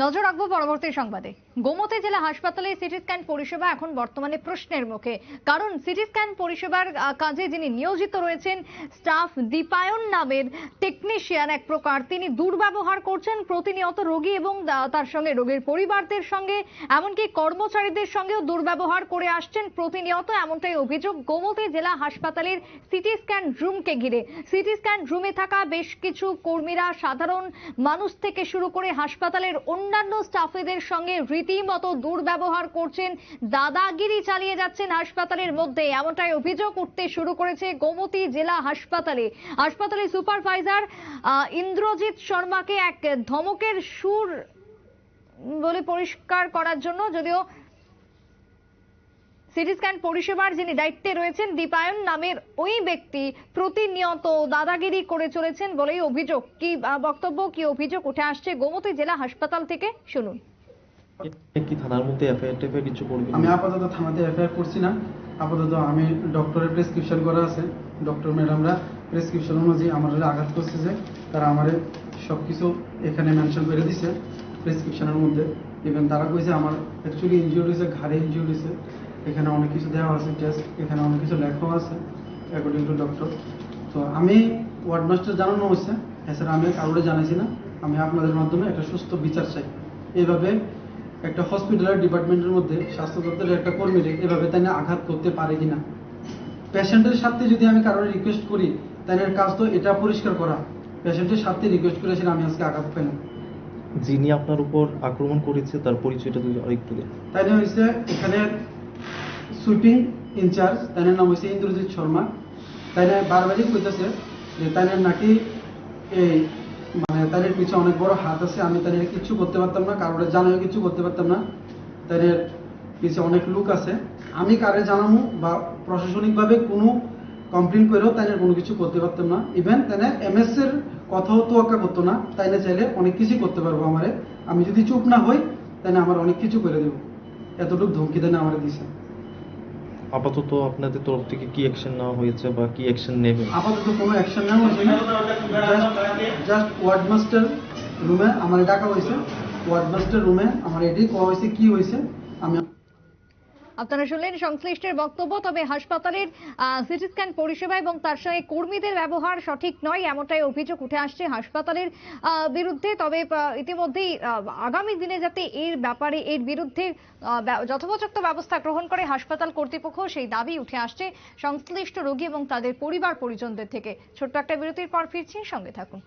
নজর রাখব পরবর্তী সংবাদে। গোমতী জেলা হাসপাতালে সিটি স্ক্যান পরিষেবা এখন বর্তমানে প্রশ্নের মুখে। কারণ সিটি স্ক্যান পরিষেবার কাজে যিনি নিয়োজিত রয়েছেন, স্টাফ দীপায়ন নামের টেকনিশিয়ান এক প্রকার। তিনি দুর্ব্যবহার করছেন প্রতিনিয়ত রোগী এবং তার সঙ্গে রোগীর পরিবারদের সঙ্গে। এমনকি কর্মচারীদের সঙ্গেও দুর্ব্যবহার করে আসছেন প্রতিনিয়ত। এমনটাই অভিযোগ গোমতী জেলা হাসপাতালের সিটি স্ক্যান রুমকে ঘিরে। সিটি স্ক্যান রুমে থাকা বেশ কিছু কর্মীরা সাধারণ মানুষ থেকে শুরু করে হাসপাতালের অন্যান্য স্টাফেদের সঙ্গে রীতিমতো দুর্ব্যবহার করছেন, দাদাগিরি চালিয়ে যাচ্ছেন হাসপাতালের মধ্যে। এমনটাই অভিযোগ উঠতে শুরু করেছে গোমতী জেলা হাসপাতালে। হাসপাতালে সুপারভাইজার ইন্দ্রজিৎ শর্মাকে এক ধমকের সুর বলে পরিষ্কার করার জন্য যদিও সিটি স্ক্যান পরিষেবার যিনি দায়িত্বে রয়েছেন দীপায়ন নামের ওই ব্যক্তি প্রতিনিয়ত দাদাগিরি করে চলেছেন বলেই অভিযোগ। কি বক্তব্য কি অভিযোগ? উঠে আসছে গোমতী জেলা হাসপাতাল থেকে। শুনুন। কি থানার মধ্যে এফআইআর টেফআইআর কিছু করবেন? আমি আপাতত থানাতে এফআইআর করছি না। আপাতত আমি ডক্টরের প্রেসক্রিপশন করা আছে। ডক্টর ম্যাডামরা প্রেসক্রিপশন অনুযায়ী আমার আঘাত করছে যে তারা আমার সব কিছু এখানে মেনশন করে দিছে প্রেসক্রিপশনের মধ্যে। ইভেন তারা কইছে আমার অ্যাকচুয়ালি ইনজিওর হয়েছে, ঘাড়ে ইনজিওর হয়েছে। এখানে অনেক কিছু দেওয়া আছে টেস্ট এখানে অনেক কিছু লেখাও আছে অ্যাকর্ডিং টু ডক্টর তো আমি ওয়ার্ড মাস্টার জানানো হয়েছে, এছাড়া আমি কারোরে জানাইছি না। আমি আপনাদের মাধ্যমে একটা সুস্থ বিচার চাই। এইভাবে একটা হসপিটালের ডিপার্টমেন্টের মধ্যে স্বাস্থ্য দপ্তরের একটা কর্মীরে এভাবে তাই না আঘাত করতে পারে কিনা? পেশেন্টের সাথে যদি আমি কারোর রিকোয়েস্ট করি তাহলে কাজ তো এটা পরিষ্কার করা। পেশেন্টের সাথে রিকোয়েস্ট করেছিলাম আমি আজকে আঘাত পেলাম। যিনি আপনার উপর আক্রমণ করেছে, তার পরিচয়টা যদি আরেকটু দেন। তাই হয়েছে এখানে সুইপিং ইনচার্জ তাই নাম হয়েছে ইন্দ্রজিৎ শর্মা। তাই বারবারই কইতেছে যে তাই নাকি এই মানে তাদের পিছনে অনেক বড় হাত আছে, আমি তাদের কিছু করতে পারতাম না, কারোর জানাও কিছু করতে পারতাম না। তাদের পিছনে অনেক লোক আছে। আমি কারে জানাব বা প্রশাসনিকভাবে কোনো কমপ্লেন করেও তাদের কোনো কিছু করতে পারতাম না। ইভেন তাই এমএস এর কথাও তোয়াক্কা করতো না তাই না চাইলে অনেক কিছুই করতে পারব আমারে। আমি যদি চুপ না হই তাহলে আমার অনেক কিছু করে দেবো। এতটুকু ধমকি দেন আমার দিছে। আপাতত আপনাদের তরফ থেকে কি অ্যাকশন নেওয়া হয়েছে বা কি অ্যাকশন নেবেন? আপাতত কোনো অ্যাকশন নেওয়া হয়েছে না। জাস্ট ওয়ার্ড মাস্টার রুমে আমার ডাকা হয়েছে। ওয়ার্ড মাস্টার রুমে আমার এটি কোয়া হয়েছে কি হয়েছে আমি আপনারা শুনলেন সংশ্লিষ্টের বক্তব্য, তবে হাসপাতালের সিটি স্ক্যান পরিষেবা এবং তার সঙ্গে কর্মীদের ব্যবহার সঠিক নয় এমনটাই অভিযোগ উঠে আসছে হাসপাতালের বিরুদ্ধে। তবে ইতিমধ্যেই আগামী দিনে যাতে এর ব্যাপারে, এর বিরুদ্ধে যথোপযুক্ত ব্যবস্থা গ্রহণ করে হাসপাতাল কর্তৃপক্ষ, সেই দাবি উঠে আসছে সংশ্লিষ্ট রোগী এবং তাদের পরিবার পরিজনদের থেকে। ছোট্ট একটা বিরতির পর ফিরছি, সঙ্গে থাকুন।